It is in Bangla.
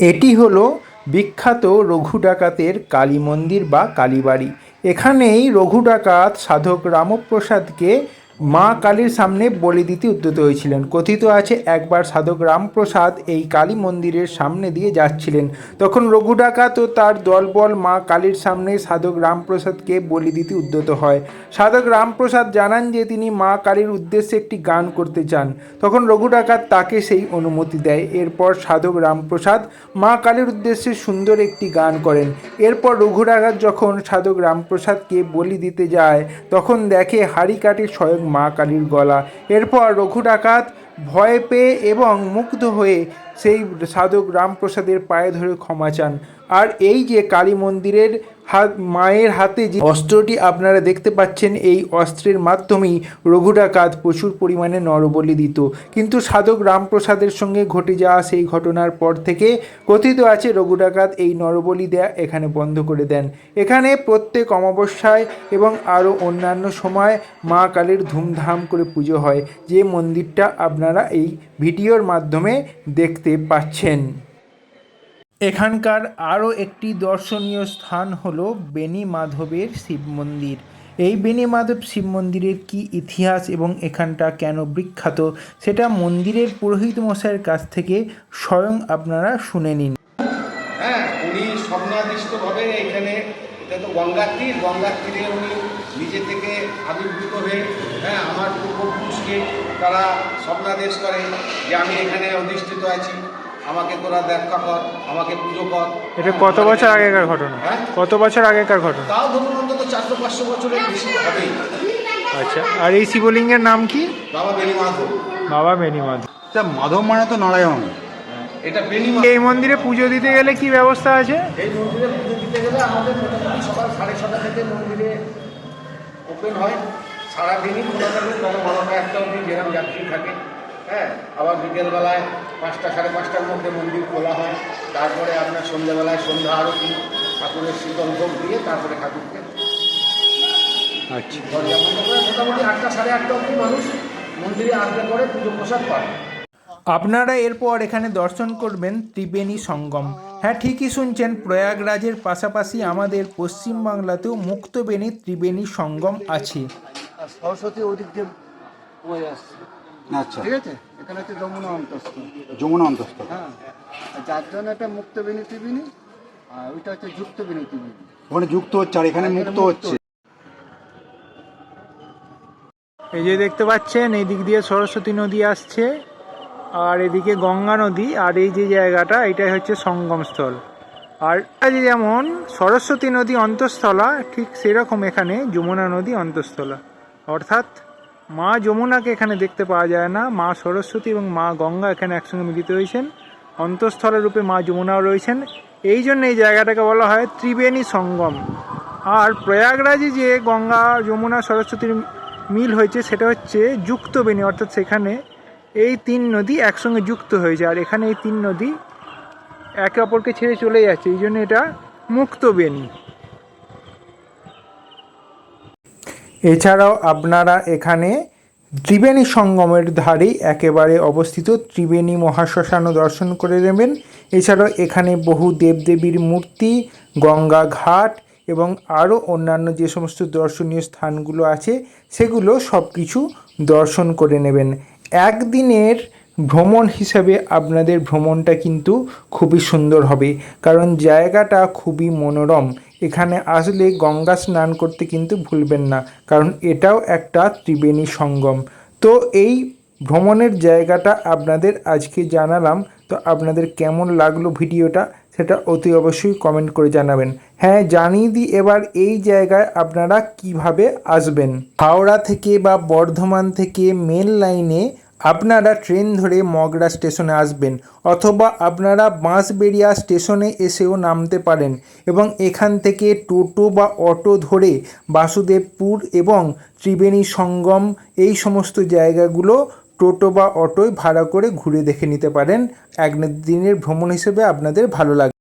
এটি হলো বিখ্যাত রঘু ডাকাতের কালী মন্দির বা কালীবাড়ি। এখানেই রঘু ডাকাত সাধক রামপ্রসাদকে মা কালীর সামনে বলি দিতে উদ্যত হয়েছিলেন। কথিত আছে, একবার সাধক রামপ্রসাদ এই কালী মন্দিরের সামনে দিয়ে যাচ্ছিলেন। তখন রঘু ডাকাত ও তার দলবল মা কালীর সামনে সাধক রামপ্রসাদকে বলি দিতে উদ্যত হয়। সাধক রামপ্রসাদ জানান যে, তিনি মা কালীর উদ্দেশ্যে একটি গান করতে চান। তখন রঘু ডাকাত তাকে সেই অনুমতি দেয়। এরপর সাধক রামপ্রসাদ মা কালীর উদ্দেশ্যে সুন্দর একটি গান করেন। এরপর রঘু ডাকাত যখন সাধক রামপ্রসাদকে বলি দিতে যায়, তখন দেখে হাড়ি কাটে স্বয়ং মা কালীর গলা। এরপর রঘু ডাকাত ভয় পেয়ে এবং মুগ্ধ হয়ে সেই সাধক রামপ্রসাদের পায়ে ধরে ক্ষমা চান। আর এই যে কালী মন্দিরের হাত, মায়ের হাতে যে অস্ত্রটি আপনারা দেখতে পাচ্ছেন, এই অস্ত্রের মাধ্যমেই রঘু ডাকাত প্রচুর পরিমাণে নরবলি দিত। কিন্তু সাধক রামপ্রসাদের সঙ্গে ঘটে যাওয়া সেই ঘটনার পর থেকে কথিত আছে রঘু ডাকাত এই নরবলি দেয়া এখানে বন্ধ করে দেন। এখানে প্রত্যেক অমাবস্যায় এবং আরও অন্যান্য সময় মা কালীর ধুমধাম করে পুজো হয়। যে মন্দিরটা আপনারা এই ভিডিওর মাধ্যমে দেখতে পাচ্ছেন। এখানকার আরও একটি দর্শনীয় স্থান হলো বেনি মাধবের শিব মন্দির। এই বেনি মাধব শিব মন্দিরের কী ইতিহাস এবং এখানটা কেন বিখ্যাত সেটা মন্দিরের পুরোহিত মশাইয়ের কাছ থেকে স্বয়ং আপনারা শুনে নিন। হ্যাঁ উনি স্বপ্নাদিষ্টভাবে এখানে, এটা তো গঙ্গার তীর গঙ্গার তীরে উনি নিজে থেকে আবির্ভূত হয়ে হ্যাঁ আমার পূর্বপুরুষকে তারা স্বপ্নাদেশ করে যে আমি এখানে অধিষ্ঠিত আছি। আমাকে তোরা দেখা কর আমাকে পুজো কর। এটা কত বছর আগেকার ঘটনা? হ্যাঁ? কত বছর আগেকার ঘটনা? তাও ধরুন অন্তত চারশো পাঁচশো বছরের বেশি তো হবেই। আচ্ছা আর এই শিবলিঙ্গের নাম কি? বাবা বেনি মাধব। বাবা বেনি মাধব। তা মাধব মানে তো নারায়ণ। এটা বেনি মাধব। এই মন্দিরে পুজো দিতে গেলে কি ব্যবস্থা আছে? এই মন্দিরে পুজো দিতে গেলে আমাদের মোটামুটি সকাল সাড়ে ছটা থেকে মন্দিরে ওপেন হয়। সারাদিনই খোলা থাকে তারা বারোটা একটা অবধি যেরকম যাত্রী থাকে। হ্যাঁ আবার বিকেলবেলায় পাঁচটা সাড়ে পাঁচটার মধ্যে মন্দির খোলা হয়। তারপরে আপনার সন্ধ্যেবেলায় সন্ধ্যা আরতি ঠাকুরের শীতল ভোগ দিয়ে তারপরে ঠাকুরকে আচ্ছা। দরজা বন্ধ করে মোটামুটি আটটা সাড়ে আটটা অবধি মানুষ মন্দিরে আসলে পরে পুজো প্রসাদ পায়। আপনারা এরপর এখানে দর্শন করবেন ত্রিবেণী সঙ্গম। হ্যাঁ ঠিকই শুনছেন প্রয়াগরাজের পাশাপাশি আমাদের পশ্চিমবাংলাতেও মুক্তবেণী ত্রিবেণী সঙ্গম আছে। সরস্বতী আসছে। আচ্ছা। ঠিক আছে? এখানে হচ্ছে যমুনা অন্তস্থ। যমুনা অন্তস্থ। হ্যাঁ। যার জন্য একটা মুক্ত বিনীতি বিনি আর ওইটা হচ্ছে যুক্ত বিনীতি বিনি ওখানে যুক্ত হচ্ছে আর এখানে মুক্ত হচ্ছে। এই যে দেখতে পাচ্ছেন এই দিক দিয়ে সরস্বতী নদী আসছে আর এদিকে গঙ্গা নদী আর এই যে জায়গাটা এটাই হচ্ছে সঙ্গমস্থল। আর যে যেমন সরস্বতী নদী অন্তঃস্থলা ঠিক সেরকম এখানে যমুনা নদী অন্তঃস্থলা। অর্থাৎ মা যমুনাকে এখানে দেখতে পাওয়া যায় না। মা সরস্বতী এবং মা গঙ্গা এখানে একসঙ্গে মিলিত হয়েছেন। অন্তঃস্থলের রূপে মা যমুনাও রয়েছেন। এই জন্য এই জায়গাটাকে বলা হয় ত্রিবেণী সঙ্গম। আর প্রয়াগরাজে যে গঙ্গা, যমুনা, সরস্বতীর মিল হয়েছে, সেটা হচ্ছে যুক্তবেণী। অর্থাৎ সেখানে এই তিন নদী একসঙ্গে যুক্ত হয়েছে। আর এখানে এই তিন নদী একে অপরকে ছেড়ে চলে যাচ্ছে। এই জন্য এটা মুক্তবেণী। এছাড়াও আপনারা এখানে ত্রিবেণী সঙ্গমের ধারেই একেবারে অবস্থিত ত্রিবেণী মহাশ্মশানও দর্শন করে নেবেন। এছাড়াও এখানে বহু দেবদেবীর মূর্তি, গঙ্গা ঘাট এবং আরও অন্যান্য যে সমস্ত দর্শনীয় স্থানগুলো আছে, সেগুলো সব কিছু দর্শন করে নেবেন। একদিনের ভ্রমণ হিসাবে আপনাদের ভ্রমণটা কিন্তু খুবই সুন্দর হবে, কারণ জায়গাটা খুবই মনোরম। এখানে আসলে গঙ্গা স্নান করতে কিন্তু ভুলবেন না, কারণ এটাও একটা ত্রিবেণী সঙ্গম। তো এই ভ্রমণের জায়গাটা আপনাদের আজকে জানালাম, তো আপনাদের কেমন লাগল ভিডিওটা সেটা অতি অবশ্যই কমেন্ট করে জানাবেন। হ্যাঁ জানিয়ে দিই এবার এই জায়গায় আপনারা কীভাবে আসবেন। হাওড়া থেকে বা বর্ধমান থেকে মেন লাইনে আপনারা ট্রেন ধরে মগরা স্টেশনে আসবেন অথবা আপনারা বাঁশবেড়িয়া স্টেশনে এসেও নামতে পারেন এবং এখান থেকে টোটো বা অটো ধরে বাসুদেবপুর এবং ত্রিবেণী সঙ্গম এই সমস্ত জায়গাগুলো টোটো বা অটোয় ভাড়া করে ঘুরে দেখে নিতে পারেন। এক দিনের ভ্রমণ হিসেবে আপনাদের ভালো লাগবে।